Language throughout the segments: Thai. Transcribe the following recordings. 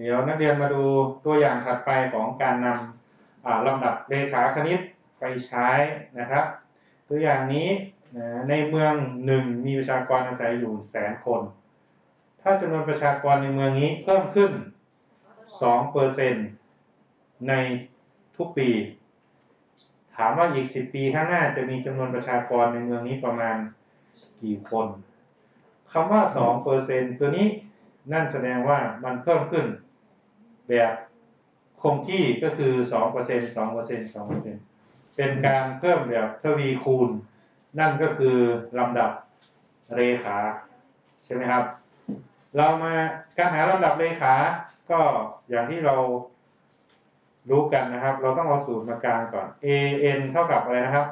เดี๋ยวนักเรียนมาดูตัวอย่างถัดไปของการนำลำดับเลขาคณิตไปใช้นะครับ ตัวอย่างนี้นในเมืองหนึ่งมีประชากรอาศัยอยู่แสนคน ถ้าจำนวนประชากรในเมืองนี้เพิ่มขึ้น2เอร์เซในทุกปี ถามว่าอีก 10 ปีข้างหน้าจะมีจำนวนประชากรในเมืองนี้ประมาณกี่คนคำว่า2เอร์เซตัวนี้นั่นแสดงว่ามันเพิ่มขึ้น แบบคงที่ก็คือ2เปอร์เซ็นต์2เปอร์เซ็นต์2เปอร์เซ็นต์เป็นการเพิ่มแบบทวีคูณ นั่นก็คือลำดับเรขาใช่ไหมครับ เรามาการหาลำดับเลขาก็อย่างที่เรารู้กันนะครับ เราต้องเอาสูตรมากลางก่อน a n เท่ากับอะไรนะครับ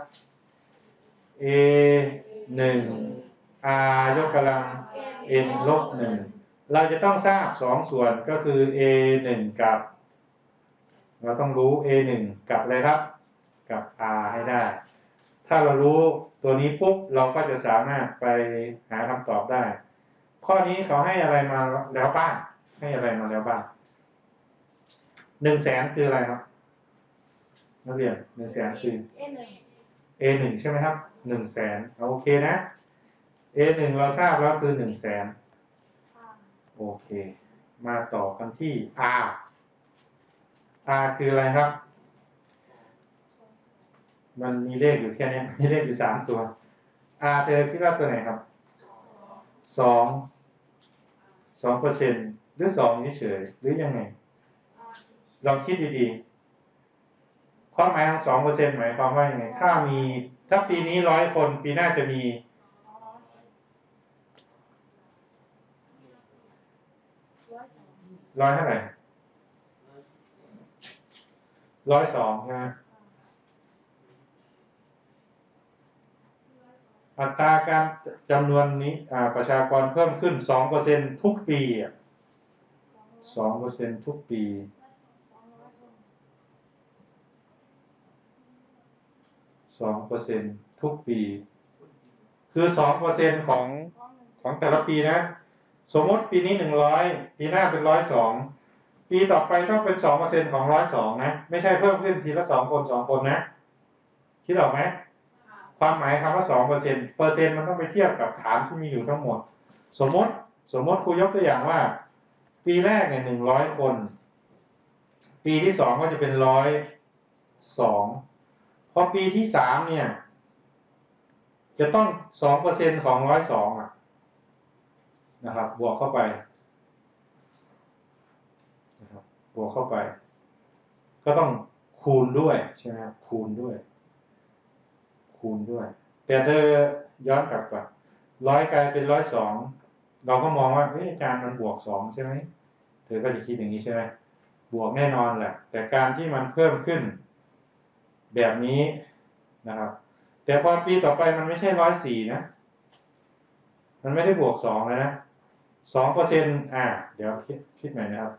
a 1 r ยกกำลัง n ลบ1 เราจะต้องทราบสองส่วนก็คือ a 1กับ เราต้องรู้ a 1กับอะไรครับ กับ r ให้ได้ ถ้าเรารู้ตัวนี้ปุ๊บเราก็จะสามารถไปหาคำตอบได้ ข้อนี้เขาให้อะไรมาแล้วบ้าง ให้อะไรมาแล้วบ้างหนึ่งแสนคืออะไรครับนักเรียนหนึ่งแสนคือเอหนึ่ง A หนึ่งใช่ไหมครับหนึ่งแสนโอเคนะ A หนึ่งเราทราบแล้วคือหนึ่งแสน โอเค มาต่อกันที่ R R คืออะไรครับ มันมีเลขอยู่แค่เนี้ยมีเลขอยู่สามตัว R เธอคิดว่าตัวไหนครับสองสองเปอร์เซ็นต์หรือสองเฉยหรือยังไงลองคิดดีๆความหมายของสองเปอร์เซ็นต์หมายความว่ายังไงถ้ามีถ้าปีนี้ร้อยคนปีหน้าจะมี ร้อยเท่าไหร่ร้อยสองใช่ไหมอัตราการจำนวนนี้ประชากรเพิ่มขึ้นสองเปอร์เซ็นทุกปีสองเปอร์เซ็นทุกปี สองเปอร์เซ็นทุกปี คือสองเปอร์เซ็นของของแต่ละปีนะ สมมติปีนี้หนึ่งร้อยปีหน้าเป็นร้อยสองปีต่อไปต้องเป็นสองเปอร์เซ็นของร้อยสองนะไม่ใช่เพิ่มขึ้นทีละสองคนสองคนนะคิดออกไหมค่ะความหมายคำว่าสองเปอร์เซ็นเปอร์เซ็นต์มันต้องไปเทียบกับฐานที่มีอยู่ทั้งหมด สมมติสมมติครูยกตัวอย่างว่า ปีแรกเนี่ยหนึ่งร้อยคน ปีที่สองก็จะเป็นร้อยสองพอปีที่สามเนี่ย จะต้องสองเปอร์เซ็นของร้อยสองอะ นะครับ บวกเข้าไปนะครับบวกเข้าไป ก็ต้องคูณด้วยใช่ไหมครับคูณด้วย คูณด้วย แต่เธอย้อนกลับก่อนร้อยกลายเป็นร้อยสองเราก็มองว่าเฮ้ยอาจารย์มันบวกสองใช่ไหมเธอก็จะคิดอย่างนี้ใช่ไหมบวกแน่นอนแหละ แต่การที่มันเพิ่มขึ้น แบบนี้นะครับ แต่พอปีต่อไปมันไม่ใช่ร้อยสี่นะ มันไม่ได้บวกสองแล้วนะ สองเปอร์เซ็นต์อ่า เดี๋ยวคิดคิดใหม่นะครับ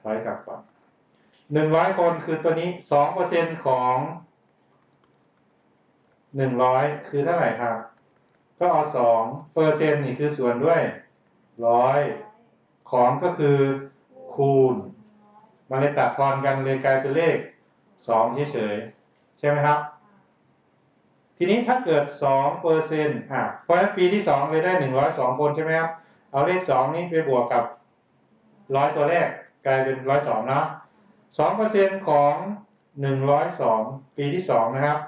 ถอยกลับก่อนหนึ่งร้อยคนคือตัวนี้สองเปอร์เซ็นต์ของหนึ่งร้อยคือเท่าไหร่ครับ ก็เอาสองเปอร์เซ็นต์นี่คือส่วนด้วยร้อยของก็คือคูณมันเลยตัดทอนกันเลยกลายเป็นเลขสองเฉยๆใช่ไหมครับ ทีนี้ถ้าเกิดสองเปอร์เซ็นต์อะเพราะฉะนั้นปีที่สองเลยได้หนึ่งร้อยสองคนใช่ไหมครับ เอาเลขสองนี้ไปบวกกับร้อยตัวแรกกลายเป็นร้อยสองนะสองเปอร์เซ็นต์ของหนึ่งร้อยสองปีที่สองนะครับ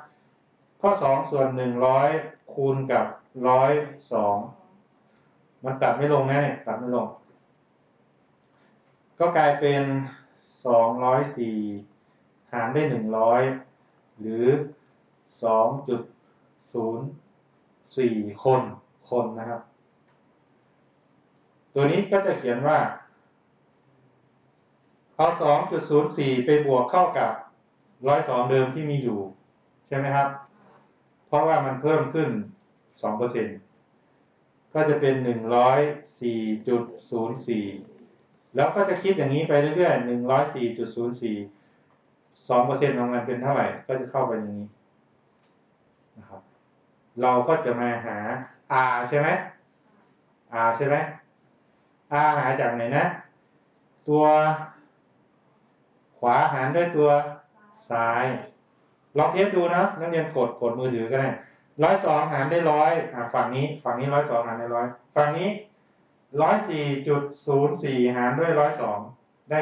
ข้อสองส่วนหนึ่งร้อยคูณกับร้อยสองมันตัดไม่ลงนะเนี่ยตัดไม่ลง ก็กลายเป็นสองร้อยสี่หารได้หนึ่งร้อยหรือสองจุดศูนย์สี่คนคนนะครับ ตัวนี้ก็จะเขียนว่า เอาสองจุดศูนย์สี่ไปบวกเข้ากับร้อยสองเดิมที่มีอยู่ ใช่ไหมครับ เพราะว่ามันเพิ่มขึ้นสองเปอร์เซ็นก็จะเป็นหนึ่งร้อยสี่จุดศูนย์สี่แล้วก็จะคิดอย่างนี้ไปเรื่อยๆหนึ่งร้อยสี่จุดศูนย์สี่สองเปอร์เซ็นของมันเป็นเท่าไหร่ ก็จะเข้าไปอย่างนี้นะครับ เราก็จะมาหา r ใช่ไหม r ใช่ไหม r หาจากไหนนะ ตัวขวาหารด้วยตัวซ้าย ลองเทสดูนะนักเรียนกดกดมือถือก็ได้ร้อยสองหารได้ร้อยฝั่งนี้ ฝั่งนี้ร้อยสองหารได้ร้อยฝั่งนี้ร้อยสี่จุดศูนย์สี่หารด้วยร้อยสองได้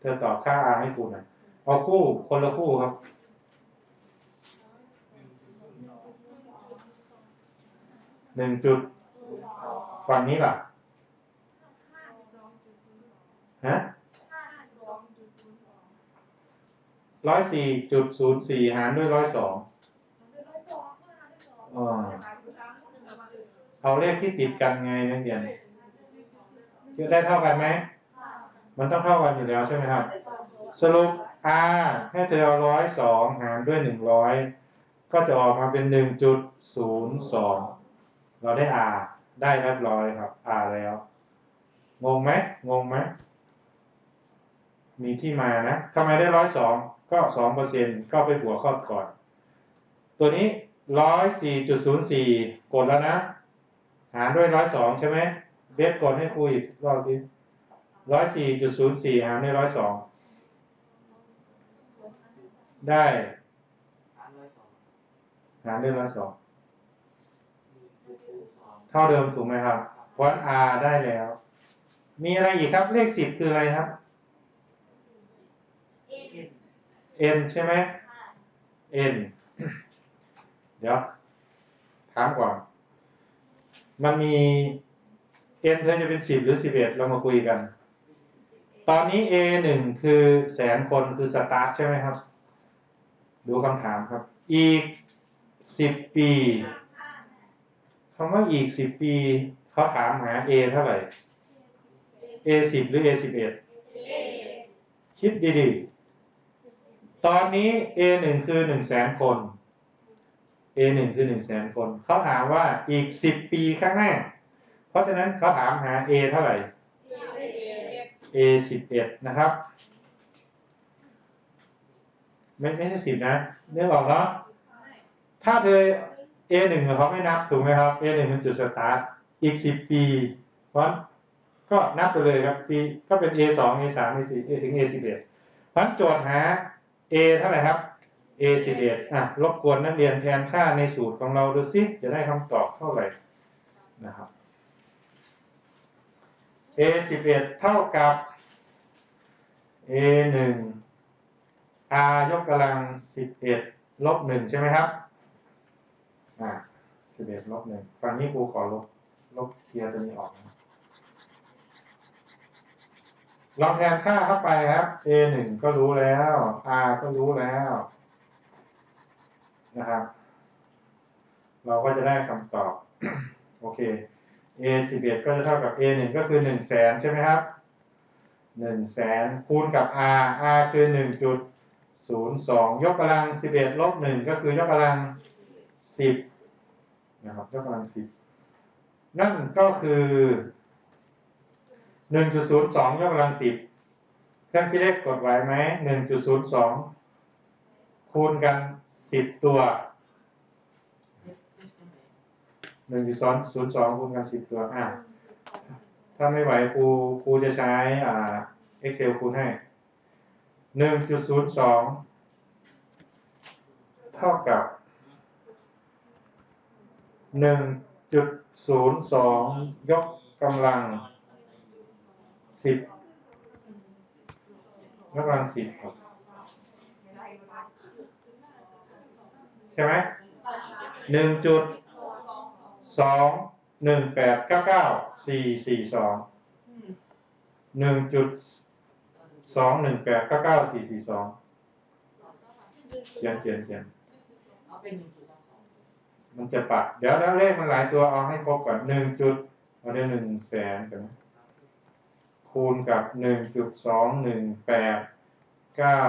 เธอตอบค่า r ให้ครูหน่อยเอาคู่คนละคู่ครับหนึ่งจุดฝั่งนี้ล่ะ ฮะร้อยสี่จุดศูนย์สี่หารด้วยร้อยสองเอาเลขที่ติดกันไงนักเรียนจะได้เท่ากันไหม มันต้องเท่ากันอยู่แล้วใช่ไหมครับ สรุป r ให้เธอเอาร้อยสองหารด้วยหนึ่งร้อยก็จะออกมาเป็นหนึ่งจุดศูนย์สองเราได้ r ได้เรียบร้อยครับ r แล้ว งงไหมงงไหม มีที่มานะทำไมได้ร้อยสองก็สองเปอร์เซ็นต์ก็ไปหัวข้อก่อน ตัวนี้ร้อยสี่จุดศูนย์สี่กดแล้วนะ หารด้วยร้อยสองใช่ไหมเบสกดให้ครูอีกรอบทีร้อยสี่จุดศูนย์สี่หารด้วยร้อยสองได้หารร้อยสองหารด้วยร้อยสองเท่าเดิมถูกไหมครับเพราะ r ได้แล้ว มีอะไรอีกครับเลขสิบคืออะไรครับ เอ็น n ใช่ไหม n เดี๋ยวถามก่อน มันมี n เธอจะเป็นสิบหรือสิบเอ็ดเรามาคุยกัน ตอนนี้ a หนึ่งคือแสนคนคือสตาร์ทใช่ไหมครับ ดูคำถามครับ อีกสิบปีคำว่าอีกสิบปีเขาถามหา a เท่าไหร่ a สิบหรือ a สิบเอ็ดคิดดีๆ ตอนนี้ a หนึ่งคือหนึ่งแสนคน a หนึ่งคือหนึ่งแสนคน เขาถามว่าอีกสิบปีข้างหน้า เพราะฉะนั้นเขาถามหา a เท่าไหร่ a สิบเอ็ดนะครับ ไม่ไม่ใช่สิบนะเนื่องออกเนาะถ้าเธอ a หนึ่งเขาไม่นับถูกไหมครับ a หนึ่งมันจุดสตาร์ทอีกสิบปีเพราะก็นับไปเลยครับปีก็เป็น a สอง a สาม a สี่ a ถึง a สิบเอ็ดเพราะโจทย์หา a เท่าไหร่ครับ a สิบเอ็ดอะรบกวนนักเรียนแทนค่าในสูตรของเราดูสิจะได้คำตอบเท่าไหร่นะครับ a สิบเอ็ดเท่ากับ a หนึ่ง r ยกกำลังสิบเอ็ดลบหนึ่งใช่ไหมครับอ่าสิบเอ็ดลบหนึ่งฝั่งนี้ครูขอลบลบเคลียร์ตัวนี้ออกนะ ลองแทนค่าเข้าไปครับ a หนึ่งก็รู้แล้ว r ก็รู้แล้วนะครับ เราก็จะได้คำตอบ โอเค a สิบเอ็ดก็จะเท่ากับ a หนึ่งก็คือหนึ่งแสนใช่ไหมครับหนึ่งแสนคูณกับ r r คือหนึ่งจุดศูนย์สองยกกำลังสิบเอ็ดลบหนึ่งก็คือยกกำลังสิบนะครับยกกำลังสิบนั่นก็คือ หนึ่งจุดศูนย์สองยกกำลังสิบเครื่องคิดเลขกดไหวไหมหนึ่งจุดศูนย์สองคูณกันสิบตัวหนึ่งจุดสองศูนย์สองคูณกันสิบตัวอะถ้าไม่ไหวครูครูจะใช้อ่า Excel คูณให้หนึ่งจุดศูนย์สองเท่ากับหนึ่งจุดศูนย์สองยกกำลัง สิบยกกำลังสิบครับ ใช่ไหมหนึ่งจุดสองหนึ่งแปดเก้าเก้าสี่สี่สองหนึ่งจุดสองหนึ่งแปดเก้าเก้าสี่สี่สองเขียนเขียนเขียนเอาเป็นหนึ่งมันจะปัดเดี๋ยวแล้วเลขมันหลายตัวเอาให้ครบก่อนหนึ่งจุดเอาได้หนึ่งแสนกันนะ คูณกับหนึ่งจุดสองหนึ่งแปดเก้า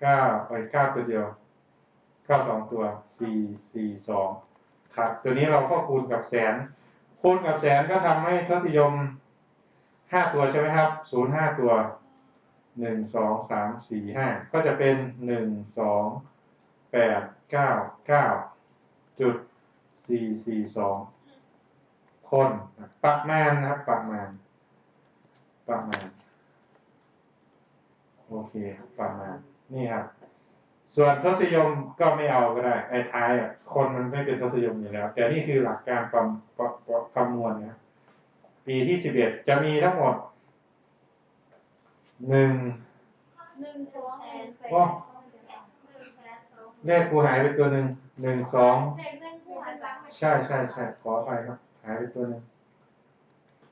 เก้าไปเก้าตัวเดียวเก้าสองตัวสี่สี่สองครับ ตัวนี้เราก็คูณกับแสน คูณกับแสนก็ทำให้ทศนิยมห้าตัวใช่ไหมครับศูนย์ห้าตัวหนึ่งสองสามสี่ห้าก็จะเป็นหนึ่งสองแปดเก้าเก้าจุดสี่สี่สองคนประมาณนะครับประมาณ ประมาณเคครับประมาณ นี่ครับ ส่วนทศนิยมก็ไม่เอาก็ได้ ไอ้ท้ายอะคนมันไม่เป็นทศนิยมอยู่แล้ว แต่นี่คือหลักการประประประคำนวณนะปีที่สิบเอ็ดจะมีทั้งหมดหนึ่งหนึ่งสองหนึ่งแสนโอ้หนึ่งแสนสองเลขกูหายไปตัวหนึ่งหนึ่งสองเลขหนึ่งผู้หันหลังไม่ใช่ใช่ใช่ขออภัยครับ หายไปตัวหนึ่ง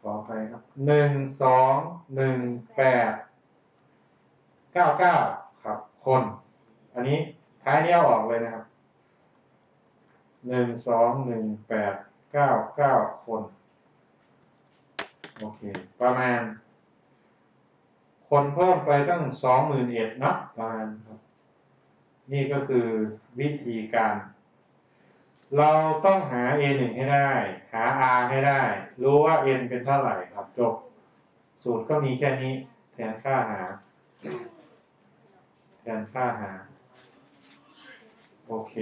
ขออภัยครับหนึ่งสองหนึ่งแปดเก้าเก้าครับ คน อันนี้ท้ายนี้เอาออกเลยนะครับหนึ่งสองหนึ่งแปดเก้าเก้าคน โอเค ประมาณ คนเพิ่มไปตั้งสองหมื่นเอ็ดนะประมาณครับ นี่ก็คือวิธีการ เราต้องหา a 1ให้ได้ หา r ให้ได้ รู้ว่า n เป็นเท่าไหร่ครับจบ สูตรก็มีแค่นี้ แทนค่าหา แทนค่าหา โอเค